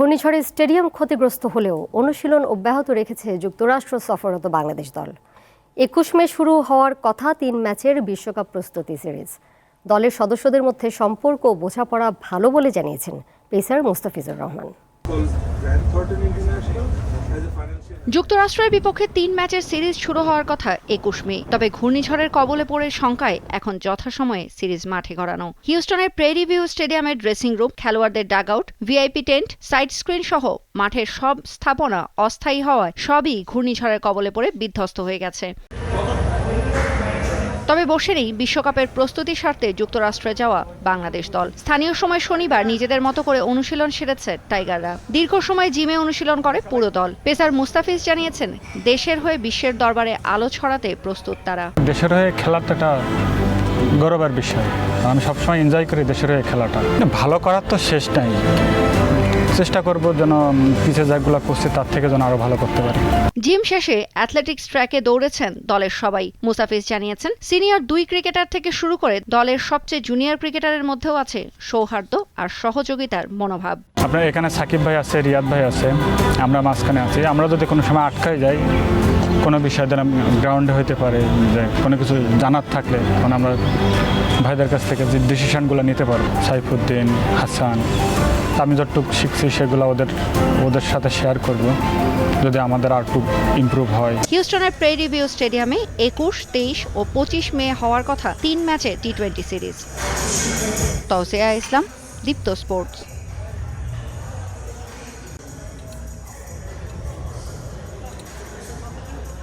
ঘূর্ণিঝড়ে স্টেডিয়াম ক্ষতিগ্রস্ত হলেও অনুশীলন অব্যাহত রেখেছে যুক্তরাষ্ট্র সফররত বাংলাদেশ দল। একুশ মে শুরু হওয়ার কথা তিন ম্যাচের বিশ্বকাপ প্রস্তুতি সিরিজ। দলের সদস্যদের মধ্যে সম্পর্ক বোঝাপড়া ভালো বলে জানিয়েছেন পেসার মুস্তাফিজুর রহমান। যুক্তরাষ্ট্রের বিপক্ষে তিন ম্যাচের সিরিজ শুরু হওয়ার কথা একুশ মে, তবে ঘূর্ণিঝড়ের কবলে পড়ে শঙ্কায় এখন যথাসময়ে সিরিজ মাঠে গড়ানো। হিউস্টনের প্রেরিভিউ স্টেডিয়ামের ড্রেসিং রুম, খেলোয়াড়দের dugout VIP tent, side screen সহ মাঠের সব স্থাপনা অস্থায়ী হওয়ায় সবই ঘূর্ণিঝড়ের কবলে পড়ে বিধ্বস্ত হয়ে গেছে। তবে বসে নেই বিশ্বকাপের প্রস্তুতি স্বার্থে যুক্তরাষ্ট্রে যাওয়া বাংলাদেশ দল। স্থানীয় সময় শনিবার নিজেদের মতো করে অনুশীলন সেরেছে টাইগাররা। দীর্ঘ সময় জিমে অনুশীলন করে পুরো দল। পেসার মুস্তাফিজ জানিয়েছেন, দেশের হয়ে বিশ্বের দরবারে আলো ছড়াতে প্রস্তুত তারা। দেশের হয়ে খেলার তো গৌরবের বিষয়। আমি সবসময় এনজয় করি দেশের হয়ে খেলাটা। ভালো করার তো শেষ নাই। চেষ্টা করব যেন পিছিয়ে যাগুলো করছে তার থেকে যেন আরও ভালো করতে পারি। জিম শেষে অ্যাথলেটিক্স ট্র্যাকে দৌড়েছেন দলের সবাই। মুসাফিজ জানিয়েছেন সিনিয়র দুই ক্রিকেটার থেকে শুরু করে দলের সবচেয়ে জুনিয়র ক্রিকেটারের মধ্যেও আছে সৌহার্দ্য আর সহযোগিতার মনোভাব। আপনার এখানে সাকিব ভাই আছে রিয়াদ ভাই আছে আমরা মাঝখানে আছি। আমরা যদি কোনো সময় আটকায় যাই কোনো বিষয় যেন গ্রাউন্ডে হইতে পারে, যে কোনো কিছু জানার থাকলে তখন আমরা ভাইদের কাছ থেকে যে ডিসিশনগুলো নিতে পারব, সাইফুদ্দিন, হাসান আমি যতটুকু শিখছি সেগুলো ওদের ওদের সাথে শেয়ার করব, যদি আমাদের আর একটু ইমপ্রুভ হয়। হিউস্টনের প্রেরি ভিউ স্টেডিয়ামে একুশ, তেইশ ও পঁচিশ মে হওয়ার কথা তিন ম্যাচে T twenty series. Tousia Islam, Deepto sports.